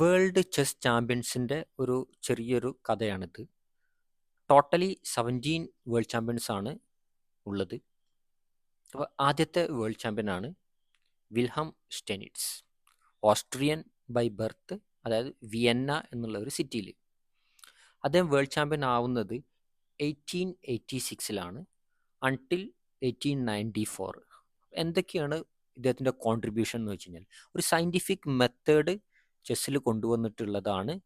World chess ചാമ്പ്യൻസിന്റെ ഒരു ചെറിയൊരു കഥയാണിത്. ടോട്ടലി സെവന്റീൻ വേൾഡ് ചാമ്പ്യൻസ് ആണ് ഉള്ളത്. അപ്പോൾ ആദ്യത്തെ world ചാമ്പ്യനാണ് Wilhelm Steinitz. Austrian by birth അതായത് വിയന്ന എന്നുള്ള ഒരു സിറ്റിയിൽ. അദ്ദേഹം വേൾഡ് ചാമ്പ്യൻ ആവുന്നത് എയ്റ്റീൻ എയ്റ്റി സിക്സിലാണ് അൺടിൽ എയ്റ്റീൻ നയന്റി ഫോർ. എന്തൊക്കെയാണ് ഇദ്ദേഹത്തിന്റെ കോൺട്രിബ്യൂഷൻ എന്ന് വെച്ച് കഴിഞ്ഞാൽ ഒരു സയന്റിഫിക് മെത്തേഡ് ചെസ്സിൽ കൊണ്ടുവന്നിട്ടുള്ളതാണ്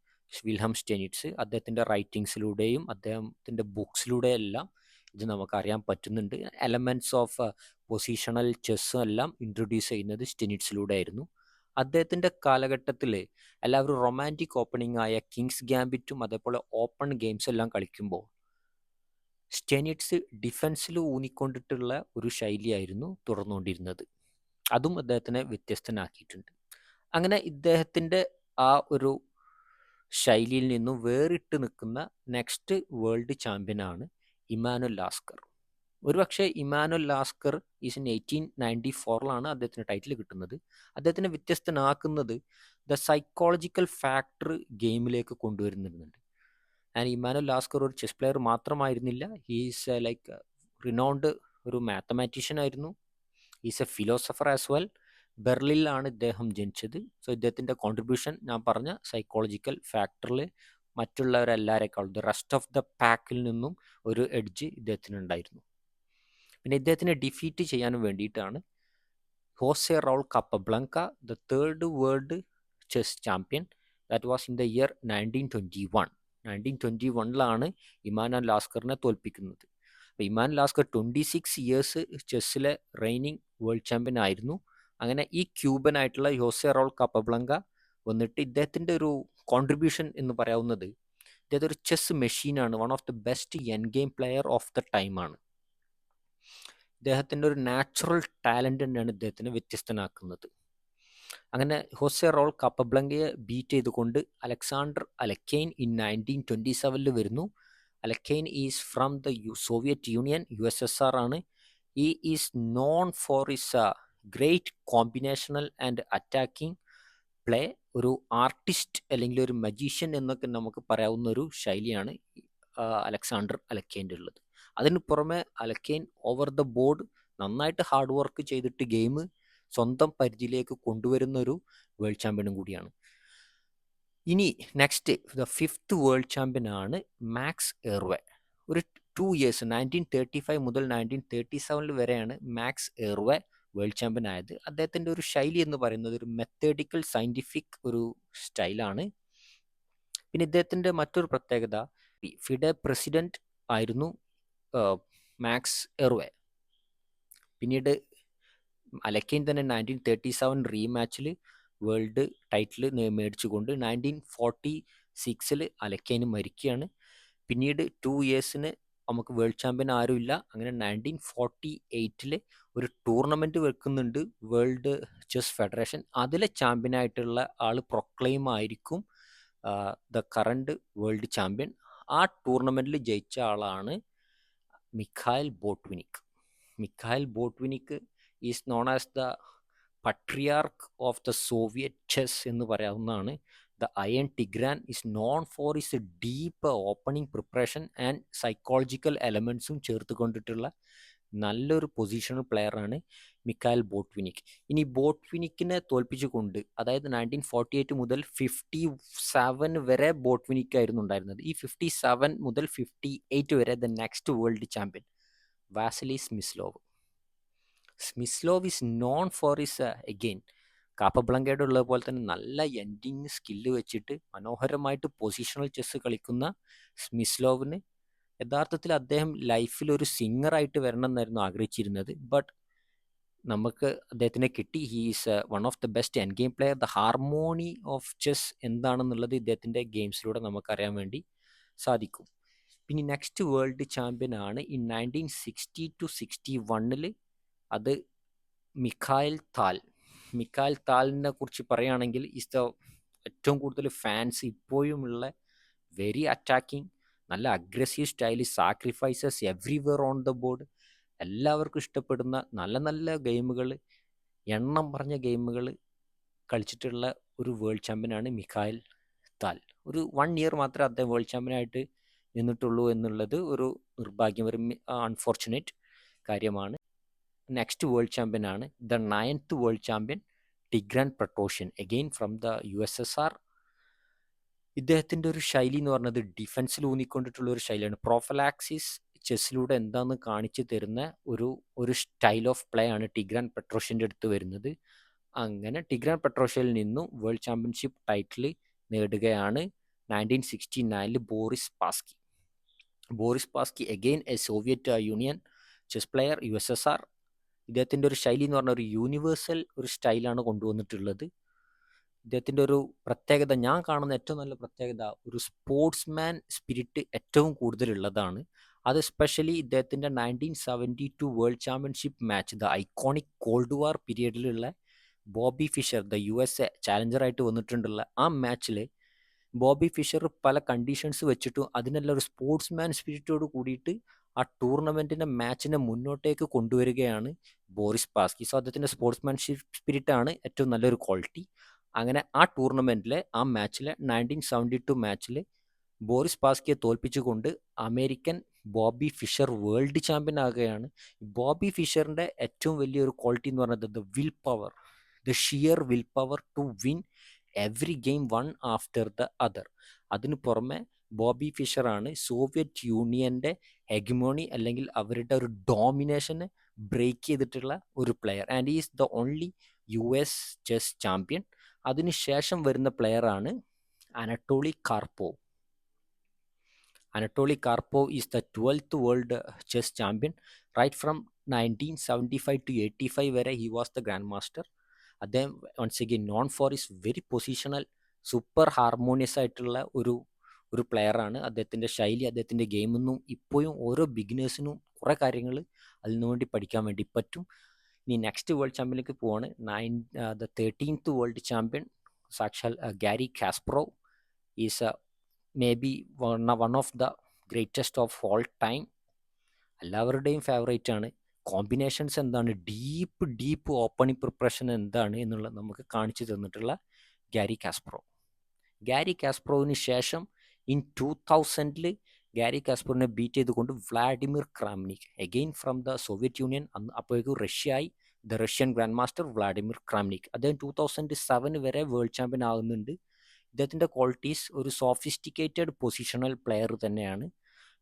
വിൽഹം സ്റ്റെനിറ്റ്സ്. അദ്ദേഹത്തിന്റെ റൈറ്റിങ്സിലൂടെയും അദ്ദേഹത്തിന്റെ ബുക്സിലൂടെയെല്ലാം ഇത് നമുക്കറിയാൻ പറ്റുന്നുണ്ട്. എലമെന്റ്സ് ഓഫ് പൊസിഷണൽ ചെസ്സും എല്ലാം ഇൻട്രൊഡ്യൂസ് ചെയ്യുന്നത് സ്റ്റെനിറ്റ്സിലൂടെ ആയിരുന്നു അദ്ദേഹത്തിന്റെ കാലഘട്ടത്തിൽ എല്ലാവരും റൊമാന്റിക് ഓപ്പണിംഗ് ആയ കിങ്സ് ഗ്യാമ്പിറ്റും അതേപോലെ ഓപ്പൺ ഗെയിംസ് എല്ലാം കളിക്കുമ്പോൾ സ്റ്റെനിറ്റ്സ് ഡിഫൻസിൽ ഊന്നിക്കൊണ്ടിട്ടുള്ള ഒരു ശൈലിയായിരുന്നു തുറന്നുകൊണ്ടിരുന്നത്. അതും അദ്ദേഹത്തിനെ വ്യത്യസ്തനാക്കിയിട്ടുണ്ട്. അങ്ങനെ ഇദ്ദേഹത്തിന്റെ ആ ഒരു ശൈലിയിൽ നിന്നും വേറിട്ട് നിൽക്കുന്ന നെക്സ്റ്റ് വേൾഡ് ചാമ്പ്യനാണ് ഇമാനുൽ ലാസ്കർ. ഒരുപക്ഷെ Emanuel Lasker is in eighteen ninety ഫോറിലാണ് അദ്ദേഹത്തിന് ടൈറ്റിൽ കിട്ടുന്നത്. അദ്ദേഹത്തിനെ വ്യത്യസ്തനാക്കുന്നത് ദ സൈക്കോളജിക്കൽ ഫാക്ടർ ഗെയിമിലേക്ക് കൊണ്ടുവരുന്നുണ്ട്. ആൻഡ് ഇമാനുൽ ലാസ്കർ ഒരു ചെസ് പ്ലെയർ മാത്രമായിരുന്നില്ല. ഹീസ് ലൈക്ക് റിനൗണ്ട് ഒരു മാത്തമാറ്റീഷ്യൻ ആയിരുന്നു. Is a philosopher as well ബെർലിനിലാണ് ഇദ്ദേഹം ജനിച്ചത്. സോ ഇദ്ദേഹത്തിന്റെ കോൺട്രിബ്യൂഷൻ ഞാൻ പറഞ്ഞ സൈക്കോളജിക്കൽ ഫാക്ടറിൽ മറ്റുള്ളവരെല്ലാവരെക്കാളും ദ റെസ്റ്റ് ഓഫ് ദ പാക്കിൽ നിന്നും ഒരു എഡ്ജ് ഇദ്ദേഹത്തിന് ഉണ്ടായിരുന്നു പിന്നെ ഇദ്ദേഹത്തിനെ ഡിഫീറ്റ് ചെയ്യാനും വേണ്ടിയിട്ടാണ് Jose Raul Capablanca the third world chess champion that was in the year nineteen twenty one nineteen twenty വണ്ണിലാണ് Eman ലാസ്കറിനെ തോൽപ്പിക്കുന്നത്. അപ്പോൾ Eman Lasker twenty six years ചെസ്സിലെ reigning world champion ആയിരുന്നു. അങ്ങനെ ഈ ക്യൂബനായിട്ടുള്ള യോസെ റോൾ കപ്പബ്ലങ്ക വന്നിട്ട് ഇദ്ദേഹത്തിന്റെ ഒരു കോൺട്രിബ്യൂഷൻ എന്ന് പറയാവുന്നത് ഇദ്ദേഹത്തെ ഒരു ചെസ് മെഷീനാണ് one of the best endgame player of the ടൈമാണ് ഇദ്ദേഹത്തിന്റെ ഒരു നാച്ചുറൽ ടാലന്റ് തന്നെയാണ് ഇദ്ദേഹത്തിനെ വ്യത്യസ്തനാക്കുന്നത്. അങ്ങനെ ഹോസെ റോൾ കപ്പബ്ലങ്കയെ ബീറ്റ് ചെയ്തുകൊണ്ട് Alexander Alekhine in nineteen twenty സെവനിൽ വരുന്നു. Alekhine is from the Soviet Union U S S R ആണ്. ഈ is known for his great combinational and attacking play ഒരു ആർട്ടിസ്റ്റ് അല്ലെങ്കിൽ ഒരു മജീഷ്യൻ എന്നൊക്കെ നമുക്ക് പറയാവുന്ന ഒരു ശൈലിയാണ് അലക്സാണ്ടർ അലക്കേന്റെ ഉള്ളത്. അതിന് പുറമെ അലക്കേൻ ഓവർ ദ ബോർഡ് നന്നായിട്ട് ഹാർഡ് വർക്ക് ചെയ്തിട്ട് ഗെയിം സ്വന്തം പരിധിയിലേക്ക് കൊണ്ടുവരുന്ന ഒരു വേൾഡ് ചാമ്പ്യനും കൂടിയാണ്. ഇനി next the fifth world champion ആണ് മാക്സ് എർവെ ഒരു two years nineteen thirty five മുതൽ നയന്റീൻ തേർട്ടി സെവനിൽ വരെയാണ് മാക്സ് എർവെ വേൾഡ് ചാമ്പ്യൻ ആയത് അദ്ദേഹത്തിന്റെ ഒരു ശൈലി എന്ന് പറയുന്നത് ഒരു മെത്തേഡിക്കൽ സയന്റിഫിക് ഒരു സ്റ്റൈലാണ് പിന്നെ ഇദ്ദേഹത്തിന്റെ മറ്റൊരു പ്രത്യേകത ഫിഡ പ്രസിഡന്റ് ആയിരുന്നു മാക്സ് എർവെ. പിന്നീട് അലക്കൈൻ തന്നെ നയന്റീൻ തേർട്ടി സെവൻ റീമാച്ചിൽ വേൾഡ് ടൈറ്റിൽ മേടിച്ചുകൊണ്ട് നയന്റീൻ ഫോർട്ടി സിക്സിൽ അലക്കൈന് മരിക്കുകയാണ്. പിന്നീട് ടു ഇയേഴ്സിന് നമുക്ക് വേൾഡ് ചാമ്പ്യൻ ആരുമില്ല അങ്ങനെ നയന്റീൻ ഫോർട്ടി എയ്റ്റിൽ ഒരു ടൂർണമെന്റ് വെക്കുന്നുണ്ട് വേൾഡ് ചെസ് ഫെഡറേഷൻ അതിലെ ചാമ്പ്യനായിട്ടുള്ള ആൾ പ്രൊക്ലെയിം ആയിരിക്കും ദ കറണ്ട് വേൾഡ് ചാമ്പ്യൻ ആ ടൂർണമെന്റിൽ ജയിച്ച ആളാണ് Mikhail Botvinnik Mikhail Botvinnik is known as the patriarch of the Soviet chess എന്ന് പറയാവുന്നതാണ്. The Iron Tigran is known for his deep opening preparation and psychological എലമെൻസും ചേർത്ത് കൊണ്ടിട്ടുള്ള നല്ലൊരു പൊസിഷണൽ പ്ലെയറാണ് മിക്കാൽ ബോട്ട്വിനിക് ഇനി ബോട്ട്വിനിക്കിനെ തോൽപ്പിച്ചുകൊണ്ട് അതായത് നയന്റീൻ ഫോർട്ടി എയ്റ്റ് മുതൽ ഫിഫ്റ്റി സെവൻ വരെ ബോട്ട്വിനിക് ആയിരുന്നു ഉണ്ടായിരുന്നത്. ഈ ഫിഫ്റ്റി സെവൻ മുതൽ ഫിഫ്റ്റി എയ്റ്റ് വരെ the next world champion Vasily Smyslov. Smyslov is known for his again കാപ്പബ്ലങ്കയുടെ ഉള്ളത് പോലെ തന്നെ നല്ല എൻഡിങ് സ്കില്ല് വെച്ചിട്ട് മനോഹരമായിട്ട് പൊസിഷണൽ ചെസ് കളിക്കുന്ന സ്മിസ്ലോവിന് യഥാർത്ഥത്തിൽ അദ്ദേഹം ലൈഫിൽ ഒരു സിംഗറായിട്ട് വരണം എന്നായിരുന്നു ആഗ്രഹിച്ചിരുന്നത്. ബട്ട് നമുക്ക് അദ്ദേഹത്തിനെ കിട്ടി. He is one of the best endgame player the harmony of chess എന്താണെന്നുള്ളത് ഇദ്ദേഹത്തിന്റെ ഗെയിംസിലൂടെ നമുക്കറിയാൻ വേണ്ടി സാധിക്കും. പിന്നെ നെക്സ്റ്റ് വേൾഡ് ചാമ്പ്യൻ ആണ്. In nineteen sixty two sixty വണ്ണിൽ അത് മിഖായൽ താൽ. മിക്കാൽ താലിനെ കുറിച്ച് പറയുകയാണെങ്കിൽ ഇസ് ദ ഏറ്റവും കൂടുതൽ ഫാൻസ് ഇപ്പോഴുമുള്ള വെരി അറ്റാക്കിംഗ് നല്ല അഗ്രസീവ് സ്റ്റൈലിൽ sacrifices everywhere on the board എല്ലാവർക്കും ഇഷ്ടപ്പെടുന്ന നല്ല നല്ല ഗെയിമുകൾ എണ്ണം പറഞ്ഞ ഗെയിമുകൾ കളിച്ചിട്ടുള്ള ഒരു വേൾഡ് ചാമ്പ്യനാണ് മിഖായൽ താൽ. ഒരു വൺ ഇയർ മാത്രമേ അദ്ദേഹം വേൾഡ് ചാമ്പ്യനായിട്ട് നിന്നിട്ടുള്ളൂ എന്നുള്ളത് ഒരു നിർഭാഗ്യം ഒരു അൺഫോർച്ചുനേറ്റ് കാര്യമാണ്. നെക്സ്റ്റ് വേൾഡ് ചാമ്പ്യൻ ആണ്. The ninth world champion Tigran Petrosian again from the U S S R ഇദ്ദേഹത്തിന്റെ ഒരു ശൈലി എന്ന് പറഞ്ഞത് ഡിഫൻസിൽ ഊന്നിക്കൊണ്ടിട്ടുള്ള ഒരു ശൈലിയാണ്. പ്രോഫലാക്സിസ് ചെസ്സിലൂടെ എന്താണെന്ന് കാണിച്ചു തരുന്ന ഒരു ഒരു സ്റ്റൈൽ ഓഫ് പ്ലേ ആണ് ടിഗ്രാൻ പെട്രോഷ്യന്റെ അടുത്ത് വരുന്നത്. അങ്ങനെ ടിഗ്രാൻ പെട്രോഷ്യയിൽ നിന്നും വേൾഡ് ചാമ്പ്യൻഷിപ്പ് ടൈറ്റിൽ നേടുകയാണ് nineteen sixty നയനിൽ Boris Spassky. Boris Spassky again a Soviet Union chess player U S S R ഇദ്ദേഹത്തിന്റെ ഒരു ശൈലി എന്ന് പറഞ്ഞ ഒരു യൂണിവേഴ്സൽ ഒരു സ്റ്റൈലാണ് കൊണ്ടുവന്നിട്ടുള്ളത്. ഇദ്ദേഹത്തിന്റെ ഒരു പ്രത്യേകത ഞാൻ കാണുന്ന ഏറ്റവും നല്ല പ്രത്യേകത ഒരു സ്പോർട്സ്മാൻ സ്പിരിറ്റ് ഏറ്റവും കൂടുതലുള്ളതാണ്. അത് സ്പെഷ്യലി ഇദ്ദേഹത്തിന്റെ nineteen seventy two world championship match the iconic cold war പീരിയഡിലുള്ള Bobby Fischer the U S A ചാലഞ്ചറായിട്ട് വന്നിട്ടുണ്ടുള്ള ആ മാച്ചിൽ ബോബി ഫിഷർ പല കണ്ടീഷൻസ് വെച്ചിട്ടും അതിനെല്ലാം ഒരു സ്പോർട്സ്മാൻ സ്പിരിറ്റോട് കൂടിയിട്ട് ആ ടൂർണമെന്റിന്റെ മാച്ചിനെ മുന്നോട്ടേക്ക് കൊണ്ടുവരികയാണ്. ബോറിസ് പാസ്കി സോ അദ്ദേഹത്തിന്റെ സ്പോർട്സ്മാൻഷിപ്പ് സ്പിരിറ്റാണ് ഏറ്റവും നല്ലൊരു ക്വാളിറ്റി. അങ്ങനെ ആ ടൂർണമെന്റിലെ ആ മാച്ചിലെ നയന്റീൻ സെവന്റി ടു മാച്ചിൽ ബോറിസ് പാസ്കിയെ തോൽപ്പിച്ചുകൊണ്ട് American Bobby Fischer world champion ആകുകയാണ്. Bobby ഫിഷറിന്റെ ഏറ്റവും വലിയൊരു ക്വാളിറ്റി എന്ന് പറയുന്നത് the will power the sheer will power to win every game one after the other. അതിന് പുറമെ ബോബി ഫിഷറാണ് സോവിയറ്റ് യൂണിയന്റെ ഹെഗമോണി അല്ലെങ്കിൽ അവരുടെ ഒരു ഡോമിനേഷനെ ബ്രേക്ക് ചെയ്തിട്ടുള്ള ഒരു player and is the only U S chess champion അതിനുശേഷം വരുന്ന പ്ലെയറാണ് Anatoly Karpov. Anatoly Karpov is the twelfth world chess champion right from nineteen seventy five to eighty five വരെ he was the grand master അദ്ദേഹം once again known for his very positional super harmonious ആയിട്ടുള്ള ഒരു ഒരു പ്ലെയറാണ് അദ്ദേഹത്തിന്റെ ശൈലി അദ്ദേഹത്തിന്റെ ഗെയിമിൽ നിന്നും ഇപ്പോഴും ഓരോ ബിഗിനേഴ്സിനും കുറേ കാര്യങ്ങൾ അതിൽ നിന്ന് വേണ്ടി പഠിക്കാൻ വേണ്ടി പറ്റും. ഇനി നെക്സ്റ്റ് വേൾഡ് ചാമ്പ്യനിലേക്ക് പോവാണ്. Nine the thirteenth world champion സാക്ഷാൽ Garry Kasparov is a maybe one one of the greatest of all time എല്ലാവരുടെയും ഫേവറേറ്റ് ആണ്. കോമ്പിനേഷൻസ് എന്താണ്? ഡീപ്പ് ഡീപ്പ് ഓപ്പണിംഗ് പ്രിപ്പറേഷൻ എന്താണ് എന്നുള്ളത് നമുക്ക് കാണിച്ചു തന്നിട്ടുള്ള ഗാരി കാസ്പ്രോ ഗാരി കാസ്പ്രോവിന് ശേഷം ഇൻ ടൂ തൗസൻഡിൽ ഗാരി കാസ്പറിനെ ബീറ്റ് ചെയ്തുകൊണ്ട് Vladimir Kramnik again from the Soviet Union അന്ന് അപ്പോഴേക്കും റഷ്യ ആയി the Russian grandmaster Vladimir Kramnik. അദ്ദേഹം ടൂ തൗസൻഡ് സെവൻ വരെ വേൾഡ് ചാമ്പ്യൻ ആകുന്നുണ്ട്. ഇദ്ദേഹത്തിന്റെ ക്വാളിറ്റീസ് ഒരു സോഫിസ്റ്റിക്കേറ്റഡ് പൊസിഷണൽ പ്ലെയർ തന്നെയാണ്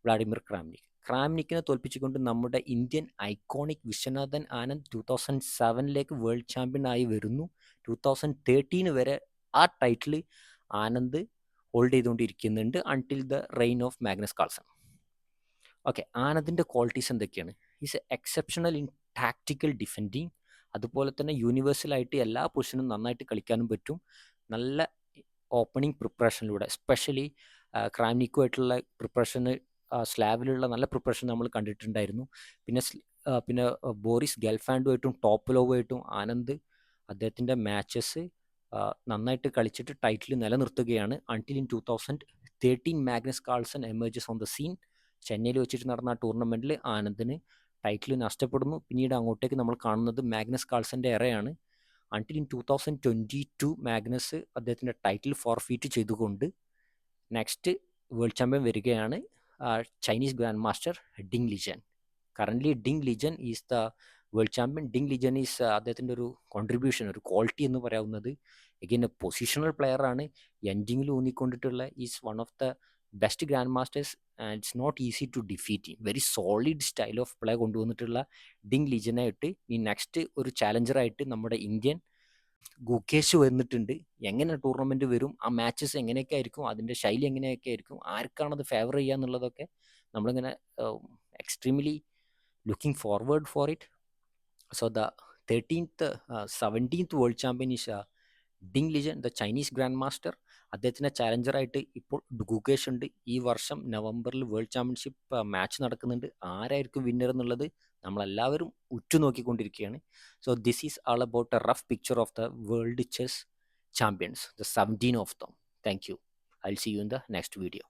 വ്ളാഡിമിർ ക്രാംനിക്. ക്രാംനിക്കിനെ തോൽപ്പിച്ചുകൊണ്ട് നമ്മുടെ Indian iconic Viswanathan Anand two thousand സെവനിലേക്ക് world champion ആയി വരുന്നു. ടൂ തൗസൻഡ് തേർട്ടീന് വരെ ആ title Anand hold ചെയ്തുകൊണ്ടിരിക്കുന്നുണ്ട് until the reign of Magnus Carlsen okay ആനന്ദിന്റെ ക്വാളിറ്റീസ് എന്തൊക്കെയാണ്? Is exceptional in tactical defending അതുപോലെ തന്നെ യൂണിവേഴ്സലായിട്ട് എല്ലാ പൊസിഷനും നന്നായിട്ട് കളിക്കാനും പറ്റും. നല്ല ഓപ്പണിംഗ് പ്രിപ്പറേഷനിലൂടെ എസ്പെഷ്യലി ക്രാംനിക്കുമായിട്ടുള്ള പ്രിപ്പറേഷന് സ്ലാബിലുള്ള നല്ല പ്രിപ്പറേഷൻ നമ്മൾ കണ്ടിട്ടുണ്ടായിരുന്നു. പിന്നെ പിന്നെ ബോറിസ് ഗൽഫാൻഡുമായിട്ടും ടോപ്പിലോവുമായിട്ടും ആനന്ദ് അദ്ദേഹത്തിന്റെ മാച്ചസ് നന്നായിട്ട് കളിച്ചിട്ട് title നിലനിർത്തുകയാണ്. Until in two thousand thirteen Magnus Carlsen emerges on the scene ചെന്നൈയിൽ വെച്ചിട്ട് നടന്ന ആ ടൂർണമെന്റിൽ ആനന്ദിന് ടൈറ്റിൽ നഷ്ടപ്പെടുന്നു. പിന്നീട് അങ്ങോട്ടേക്ക് നമ്മൾ കാണുന്നത് മാഗ്നസ് കാൾസന്റെ എറയാണ് until in two thousand twenty two Magnus അദ്ദേഹത്തിന്റെ ടൈറ്റിൽ ഫോർഫീറ്റ് ചെയ്തുകൊണ്ട് നെക്സ്റ്റ് വേൾഡ് ചാമ്പ്യൻ വരികയാണ് Chinese grand master Ding Liren currently Ding Liren is the world champion Ding ലിജനീസ് അദ്ദേഹത്തിന്റെ ഒരു കോൺട്രിബ്യൂഷൻ ഒരു ക്വാളിറ്റി എന്ന് പറയാവുന്നത് എഗെയിൻ എ പൊസിഷണൽ പ്ലെയറാണ് എൻഡിങ്ങിൽ ഊന്നിക്കൊണ്ടിട്ടുള്ള is one of the best grand masters and it's not easy to defeat very solid style of play കൊണ്ടുവന്നിട്ടുള്ള Ding ലിജനായിട്ട് ഈ നെക്സ്റ്റ് ഒരു ചാലഞ്ചറായിട്ട് നമ്മുടെ ഇന്ത്യൻ ഗുക്കേഷ് വന്നിട്ടുണ്ട്. എങ്ങനെ ടൂർണമെന്റ് വരും ആ മാച്ചസ് എങ്ങനെയൊക്കെ ആയിരിക്കും അതിന്റെ ശൈലി എങ്ങനെയൊക്കെ ആയിരിക്കും ആർക്കാണത് ഫേവർ ചെയ്യുക എന്നുള്ളതൊക്കെ നമ്മളിങ്ങനെ extremely looking forward for it so the thirteenth seventeenth world champion is Ding Liren the Chinese grand master അദ്ദേഹത്തിന്റെ ചാലഞ്ചറായിട്ട് ഇപ്പോൾ ഗുകേഷ് ഉണ്ട്. ഈ വർഷം നവംബറിൽ വേൾഡ് ചാമ്പ്യൻഷിപ്പ് മാച്ച് നടക്കുന്നുണ്ട്. ആരായിരിക്കും വിന്നർ എന്നുള്ളത് നമ്മളെല്ലാവരും ഉറ്റുനോക്കിക്കൊണ്ടിരിക്കുകയാണ്. So this is all about a rough picture of the world chess champions the seventeen of them thank you I see you in the next video